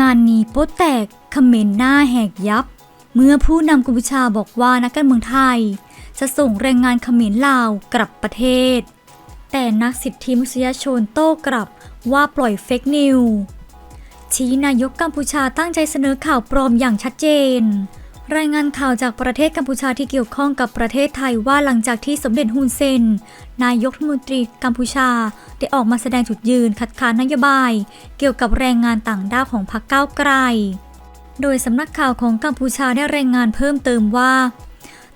งานนี้โป๊แตกเขมรหน้าแหกยับ เมื่อผู้นำกัมพูชาบอกว่านักการเมืองไทย จะส่งแรงงานเขมรลาวกลับประเทศ แต่นักสิทธิมนุษยชนโต้กลับว่าปล่อยเฟกนิวชี้นายกกัมพูชาตั้งใจเสนอข่าวปลอมอย่างชัดเจน รายงานข่าวจากประเทศกัมพูชาที่เกี่ยวข้องกับประเทศไทยว่าหลังจากที่สมเด็จฮุนเซน นายกรัฐมนตรีกัมพูชา ได้ออกมาแสดงจุดยืนคัดค้านนโยบาย เกี่ยวกับแรงงานต่างด้าวของพรรคก้าวไกล โดยสำนักข่าวของกัมพูชาได้รายงานเพิ่มเติมว่า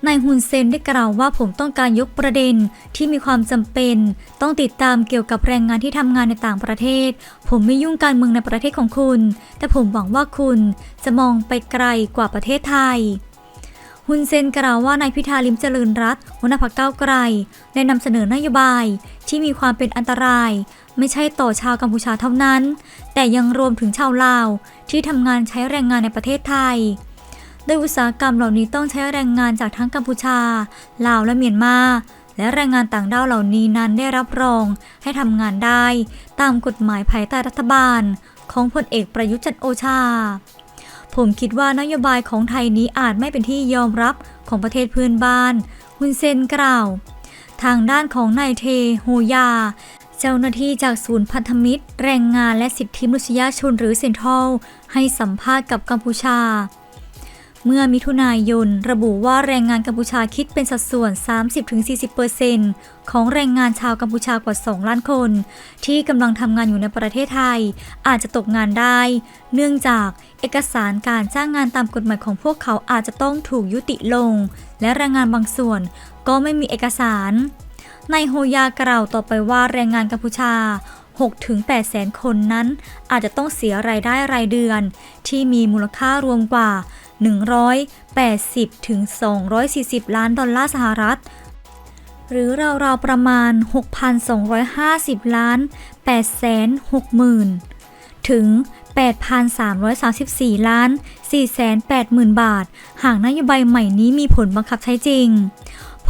นายฮุนเซนได้กล่าวว่าผมต้องการยกประเด็นที่มีความจำเป็น ต้องติดตามเกี่ยวกับแรงงานที่ทำงานในต่างประเทศ ผมไม่ยุ่งการเมืองในประเทศของคุณ แต่ผมหวังว่าคุณจะมองไปไกลกว่าประเทศไทยฮุนเซนกล่าวว่านายพิธาลิมเจริญรัตหัวหน้าพรรคก้าวไกลได้นำเสนอนโยบายที่มีความเป็นอันตราย ไม่ใช่ต่อชาวกัมพูชาเท่านั้น แต่ยังรวมถึงชาวลาวที่ทำงานใช้แรงงานในประเทศไทย โดยอุตสาหกรรมเหล่านี้ต้องใช้แรงงานจากทั้งกัมพูชา ลาวและเมียนมา และแรงงานต่างด้าวเหล่านี้นั้นได้รับรองให้ทำงานได้ ตามกฎหมายภายใต้รัฐบาล ของพลเอกประยุทธ์จันโอชา ผมคิดว่านโยบายของไทยนี้อาจไม่เป็นที่ยอมรับของประเทศเพื่อนบ้านฮุนเซนกล่าว ทางด้านของนายเทโฮยาเจ้าหน้าที่จากศูนย์พันธมิตร แรงงานและสิทธิมนุษยชนหรือเซ็นทรัลให้สัมภาษณ์กับกัมพูชา เมื่อมิถุนายน ระบุว่าแรงงานกัมพูชาคิดเป็นสัดส่วน 30-40%ของแรงงานชาวกัมพูชากว่า 2 ล้านคน ที่กำลังทำงานอยู่ในประเทศไทย อาจจะตกงานได้ เนื่องจากเอกสารการจ้างงานตามกฎหมายของพวกเขาอาจจะต้องถูกยุติลง และแรงงานบางส่วนก็ไม่มีเอกสารนายโฮยากล่าวต่อไปว่าแรงงานกัมพูชา 6-8แสนคนนั้น อาจจะต้องเสียรายได้รายเดือน ที่มีมูลค่ารวมกว่า 180ถึง240 ล้านดอลลาร์สหรัฐ หรือราวๆประมาณ 6,250 ล้าน8แสน60,000ถึง 8,334 ล้าน 480,000 บาท หากนโยบายใหม่นี้มีผลบังคับใช้จริง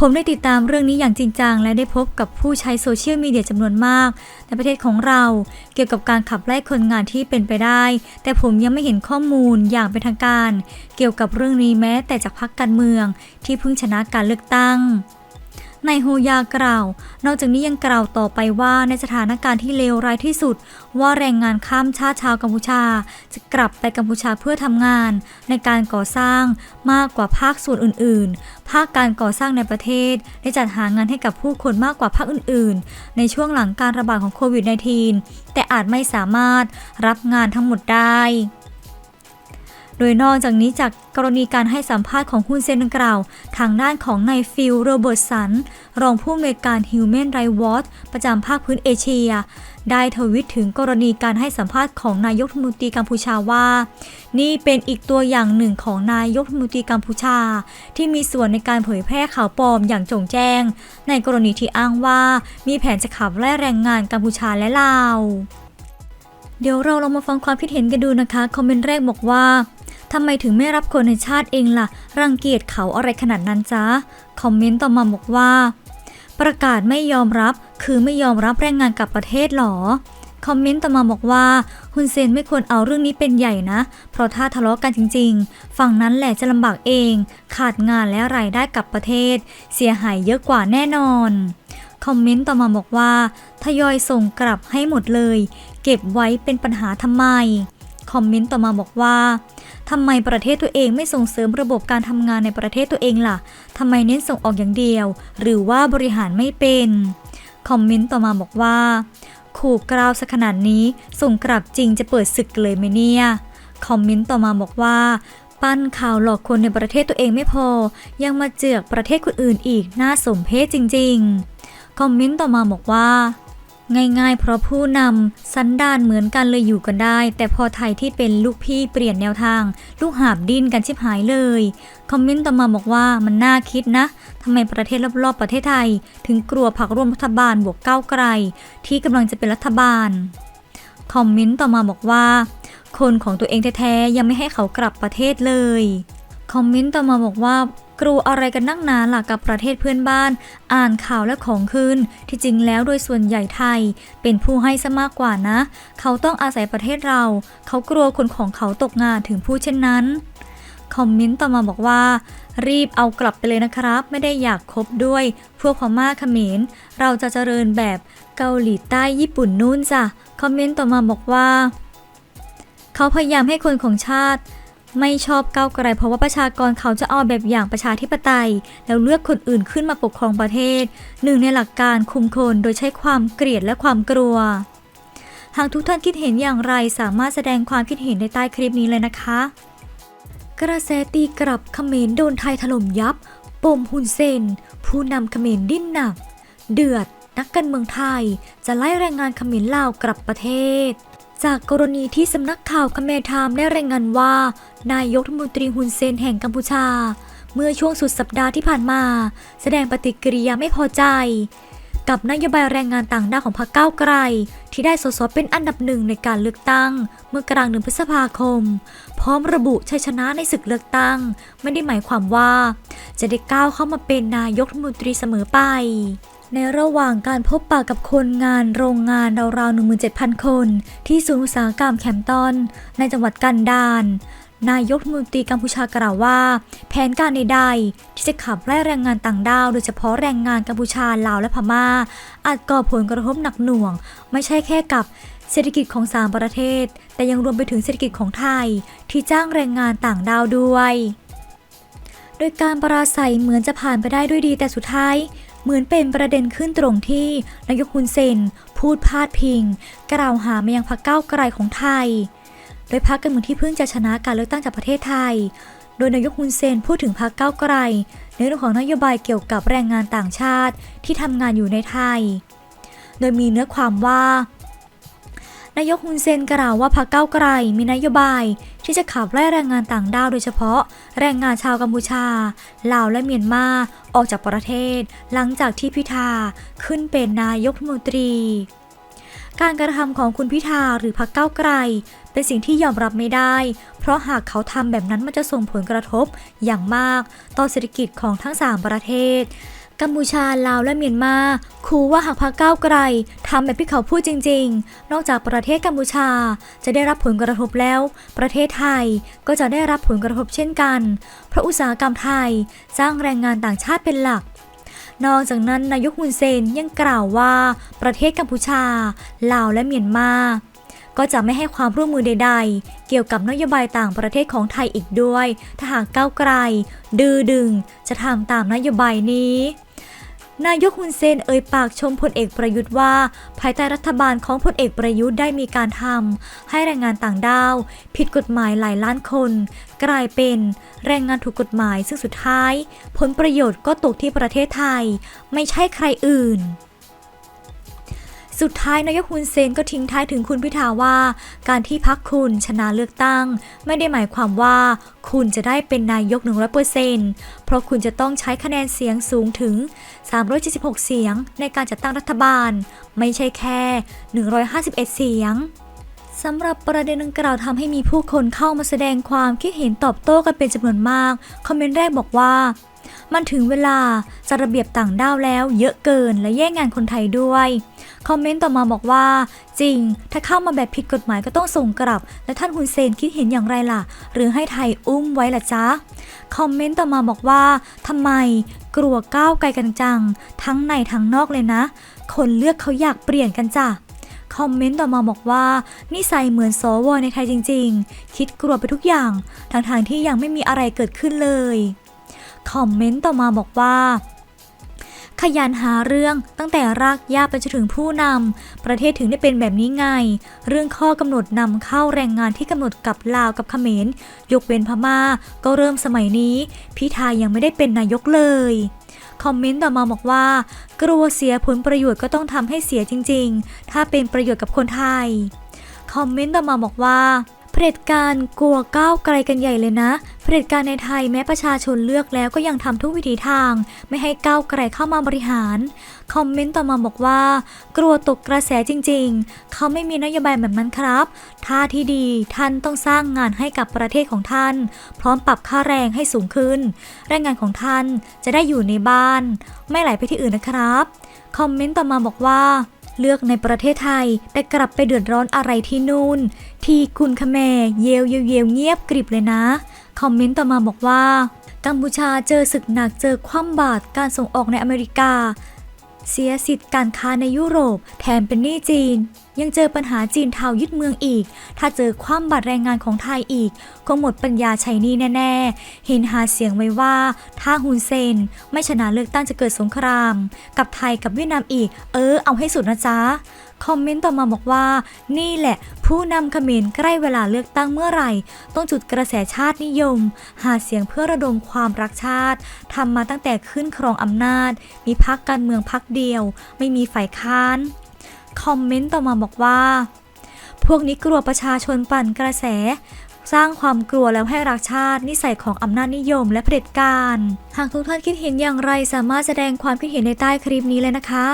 ผมได้ติดตามเรื่องนี้อย่างจริงจัง และได้พบกับผู้ใช้โซเชียลมีเดียจำนวนมาก ในประเทศของเราเกี่ยวกับการขับไล่คนงานที่เป็นไปได้ แต่ผมยังไม่เห็นข้อมูลอย่างเป็นทางการ เกี่ยวกับเรื่องนี้แม้แต่จากพรรคการเมืองที่เพิ่งชนะการเลือกตั้ง นายโฮยากล่าว นอกจากนี้ยังกล่าวต่อไปว่าในสถานการณ์ที่เลวร้ายที่สุด ว่าแรงงานข้ามชาติชาวกัมพูชา จะกลับไปกัมพูชาเพื่อทำงาน ในการก่อสร้างมากกว่าภาคส่วนอื่น ๆ ภาคการก่อสร้างในประเทศ ได้จัดหางานให้กับผู้คนมากกว่าภาคอื่น ๆ ในช่วงหลังการระบาดของโควิด -19 แต่อาจไม่สามารถรับงานทั้งหมดได้ โดยนอกจากนี้จากกรณีการให้สัมภาษณ์ของฮุนเซนดังกล่าว ทางด้านของนายฟิลโรเบิร์ตสัน รองผู้อำนวยการ Human Rights Watch ประจำภาคพื้นเอเชีย ได้ทวิตถึงกรณีการให้สัมภาษณ์ของนายกรัฐมนตรีกัมพูชาว่า นี่เป็นอีกตัวอย่างหนึ่งของนายกรัฐมนตรีกัมพูชา ที่มีส่วนในการเผยแพร่ข่าวปลอมอย่างจงแจ้ง ในกรณีที่อ้างว่ามีแผนจะขับไล่แรงงานกัมพูชาและลาวเดี๋ยวเราลองมาฟังความคิดเห็นกันดูนะคะ คอมเมนต์แรกบอกว่า ทำไมถึงไม่รับคนในชาติเองล่ะ รังเกียจเขาอะไรขนาดนั้นจ๊ะคอมเมนต์ต่อมาบอกว่า ประกาศไม่ยอมรับคือไม่ยอมรับแรงงานกลับประเทศหรอคอมเมนต์ต่อมาบอกว่าฮุนเซนไม่ควรเอาเรื่องนี้เป็นใหญ่นะ เพราะถ้าทะเลาะกันจริง ๆ ฝั่งนั้นแหละจะลำบากเอง ขาดงานและรายได้กลับประเทศ เสียหายเยอะกว่าแน่นอนคอมเมนต์ต่อมาบอกว่าทยอยส่งกลับให้หมดเลย เก็บไว้เป็นปัญหาทำไม คอมเมนต์ต่อมาบอกว่า ทำไมประเทศตัวเองไม่ส่งเสริมระบบการทำงานในประเทศตัวเองล่ะทำไมเน้นส่งออกอย่างเดียว หรือว่าบริหารไม่เป็น คอมเมนต์ต่อมาบอกว่า ขู่กราวสักขนาดนี้ส่งกลับจริงจะเปิดศึกเลยไหมเนี่ย คอมเมนต์ต่อมาบอกว่าปั้นข่าวหลอกคนในประเทศตัวเองไม่พอ ยังมาเจือกประเทศคนอื่นอีกน่าสมเพชจริง ๆ คอมเมนต์ต่อมาบอกว่า ง่ายๆ เพราะผู้นำสันดานเหมือนกันเลยอยู่กันได้ แต่พอไทยที่เป็นลูกพี่เปลี่ยนแนวทาง ลูกหาบดิ้นกันชิบหายเลย คอมเมนต์ต่อมาบอกว่ามันน่าคิดนะทำไมประเทศรอบๆประเทศไทย ถึงกลัวผักร่วมรัฐบาลบวกก้าวไกล ที่กำลังจะเป็นรัฐบาล คอมเมนต์ต่อมาบอกว่า คนของตัวเองแท้ๆยังไม่ให้เขากลับประเทศเลย คอมเมนต์ต่อมาบอกว่ากลัวอะไรกันนักหนานล่ะกับประเทศเพื่อนบ้าน อ่านข่าวและของคืน ที่จริงแล้วโดยส่วนใหญ่ไทย เป็นผู้ให้ซะมากกว่านะ เขาต้องอาศัยประเทศเรา เขากลัวคนของเขาตกงานถึงพูดเช่นนั้นคอมเมนต์ต่อมาบอกว่า รีบเอากลับไปเลยนะครับ ไม่ได้อยากคบด้วย พวกพม่าเขมร เราจะเจริญแบบเกาหลีใต้ญี่ปุ่นนู่นจ้ะคอมเมนต์ต่อมาบอกว่า เขาพยายามให้คนของชาติ ไม่ชอบก้าวไกลเพราะว่าประชากรเขาจะเอาแบบอย่างประชาธิปไตย แล้วเลือกคนอื่นขึ้นมาปกครองประเทศ หนึ่งในหลักการคุมคนโดยใช้ความเกลียดและความกลัว หากทุกท่านคิดเห็นอย่างไรสามารถแสดงความคิดเห็นในใต้คลิปนี้เลยนะคะ กระแสตีกลับเขมรโดนไทยถล่มยับ ปมฮุนเซน ผู้นำเขมรดิ้นหนัก เดือด นักการเมืองไทย จะไล่แรงงานเขมรลาวกลับประเทศ จากกรณีที่สำนักข่าวคเมรไทม์ได้รายงานว่า นายกรัฐมนตรีฮุนเซนแห่งกัมพูชา เมื่อช่วงสุดสัปดาห์ที่ผ่านมา แสดงปฏิกิริยาไม่พอใจ กับนโยบายแรงงานต่างด้าวของพรรคก้าวไกล ที่ได้สสเป็นอันดับหนึ่งในการเลือกตั้ง เมื่อกลางเดือนพฤษภาคม พร้อมระบุชัยชนะในศึกเลือกตั้ง ไม่ได้หมายความว่า จะได้ก้าวเข้ามาเป็นนายกรัฐมนตรีเสมอไป ในระหว่างการพบปะกับคนงานโรงงานราวๆ 17,000 คน ที่ศูนย์อุตสาหกรรมแคมป์ตันในจังหวัดกันดารนายกรัฐมนตรีกัมพูชากล่าวว่า แผนการใดๆที่จะขับไล่แรงงานต่างด้าว โดยเฉพาะแรงงานกัมพูชาลาวและพม่า อาจก่อผลกระทบหนักหน่วง ไม่ใช่แค่กับเศรษฐกิจของสามประเทศ แต่ยังรวมไปถึงเศรษฐกิจของไทย ที่จ้างแรงงานต่างด้าวด้วย โดยการปราศัยเหมือนจะผ่านไปได้ด้วยดีแต่สุดท้าย เหมือนเป็นประเด็นขึ้นตรงที่นายกฮุนเซน พูดพาดพิง กล่าวหามายังพรรคก้าวไกลของไทย โดยพรรคการเมืองที่เพิ่งจะชนะการเลือกตั้งจากประเทศไทย โดยนายกฮุนเซนพูดถึงพรรคก้าวไกล ในเรื่องของนโยบายเกี่ยวกับแรงงานต่างชาติที่ทำงานอยู่ในไทย โดยมีเนื้อความว่า นายกฮุนเซนกล่าวว่าพรรคก้าวไกลมีนโยบาย ที่จะขับไล่แรงงานต่างด้าวโดยเฉพาะ แรงงานชาวกัมพูชา ลาวและเมียนมาออกจากประเทศ หลังจากที่พิธาขึ้นเป็นนายกรัฐมนตรี การกระทำของคุณพิธาหรือพรรคก้าวไกล เป็นสิ่งที่ยอมรับไม่ได้ เพราะหากเขาทำแบบนั้นมันจะส่งผลกระทบอย่างมาก ต่อเศรษฐกิจของทั้ง 3 ประเทศ กัมพูชาลาวและเมียนมาคูว่าหากพรรคก้าวไกลทำแบบที่เขาพูดจริง ๆ นอกจากประเทศกัมพูชาจะได้รับผลกระทบแล้ว ประเทศไทยก็จะได้รับผลกระทบเช่นกัน เพราะอุตสาหกรรมไทยสร้างแรงงานต่างชาติเป็นหลักนอกจากนั้นนายกฮุนเซนยังกล่าวว่าประเทศกัมพูชา ลาวและเมียนมา ก็จะไม่ให้ความร่วมมือใด ๆ เกี่ยวกับนโยบายต่างประเทศของไทยอีกด้วย ถ้าหากก้าวไกล ดื้อดึงจะทำตามนโยบายนี้ นายกฮุนเซนเอ่ยปากชมพลเอกประยุทธ์ว่า ภายใต้รัฐบาลของพลเอกประยุทธ์ได้มีการทำให้แรงงานต่างด้าว ผิดกฎหมายหลายล้านคน กลายเป็นแรงงานถูกกฎหมายซึ่งสุดท้าย ผลประโยชน์ก็ตกที่ประเทศไทย ไม่ใช่ใครอื่น สุดท้ายนายกฮุนเซนก็ทิ้งท้ายถึงคุณพิธาว่า การที่พักคุณชนะเลือกตั้ง ไม่ได้หมายความว่าคุณจะได้เป็นนายก 100%เพราะคุณจะต้องใช้คะแนนเสียงสูงถึง 376 เสียงในการจัดตั้งรัฐบาล ไม่ใช่แค่ 151 เสียงสำหรับประเด็นดังกล่าวทำให้มีผู้คนเข้ามาแสดงความคิดเห็นตอบโต้กันเป็นจำนวนมาก คอมเมนต์แรกบอกว่า มันถึงเวลาจะระเบียบต่างด้าวแล้วเยอะเกินและแย่งงานคนไทยด้วย คอมเมนต์ต่อมาบอกว่า จริง ถ้าเข้ามาแบบผิดกฎหมายก็ต้องส่งกลับ และท่านฮุนเซนคิดเห็นอย่างไรล่ะ หรือให้ไทยอุ้มไว้ล่ะจ๊ะ คอมเมนต์ต่อมาบอกว่าทำไมกลัวก้าวไกลกันจัง ทั้งในทั้งนอกเลยนะ คนเลือกเขาอยากเปลี่ยนกันจ้ะคอมเมนต์ต่อมาบอกว่านิสัยเหมือนสวในไทยจริง ๆ คิดกลัวไปทุกอย่างทางทางๆที่ยังไม่มีอะไรเกิดขึ้นเลย คอมเมนต์ต่อมาบอกว่า ขยันหาเรื่องตั้งแต่รากหญ้าไปจนถึงผู้นำประเทศถึงได้เป็นแบบนี้ไง เรื่องข้อกำหนดนำเข้าแรงงานที่กำหนดกับลาวกับเขมรยกเว้นพม่า ก็เริ่มสมัยนี้พิธายังไม่ได้เป็นนายกเลยคอมเมนต์ต่อมาบอกว่า กลัวเสียผลประโยชน์ก็ต้องทำให้เสียจริง ๆ ถ้าเป็นประโยชน์กับคนไทย คอมเมนต์ต่อมาบอกว่าเผด็จการกลัวก้าวไกลกันใหญ่เลยนะ ด็จการในไทยแม้ประชาชนเลือกแล้วก็ยังทำทุกวิถีทาง ไม่ให้ก้าวไกลเข้ามาบริหาร คอมเมนต์ต่อมาบอกว่า กลัวตกกระแสจริง ๆ เขาไม่มีนโยบายแบบนั้นครับท่าที่ดีท่านต้องสร้างงานให้กับประเทศของท่าน พร้อมปรับค่าแรงให้สูงขึ้น แรงงานของท่านจะได้อยู่ในบ้าน ไม่ไหลไปที่อื่นนะครับ คอมเมนต์ต่อมาบอกว่าเลือกในประเทศไทย แต่กลับไปเดือดร้อนอะไรที่นู่น ที่คุณคแมเยวเยวเยวเงียบกริบเลยนะ คอมเมนต์ต่อมาบอกว่า กัมพูชาเจอศึกหนักเจอคว่ำบาตรการส่งออกในอเมริกา เสียสิทธิ์การค้าในยุโรป แถมเป็นหนี้จีน ยังเจอปัญหาจีนเทายึดเมืองอีก ถ้าเจอความบาดแรงงานของไทยอีก คงหมดปัญญาใช้หนี้แน่ ๆ เห็นหาเสียงไว้ว่า ถ้าฮุนเซน ไม่ชนะเลือกตั้งจะเกิดสงคราม กับไทยกับเวียดนามอีก เออ เอาให้สุดนะจ๊ะ คอมเมนต์ต่อมาบอกว่า นี่แหละ ผู้นำเขมรใกล้เวลาเลือกตั้งเมื่อไหร่ ต้องจุดกระแสชาตินิยม หาเสียงเพื่อระดมความรักชาติทำมาตั้งแต่ขึ้นครองอำนาจ มีพักการเมืองพักเดียว ไม่มีฝ่ายค้าน คอมเมนต์ต่อมาบอกว่า พวกนี้กลัวประชาชนปั่นกระแส สร้างความกลัวแล้วให้รักชาติ นิสัยของอำนาจนิยมและเผด็จการ หากทุกท่านคิดเห็นอย่างไรสามารถแสดงความคิดเห็นในใต้คลิปนี้เลยนะคะ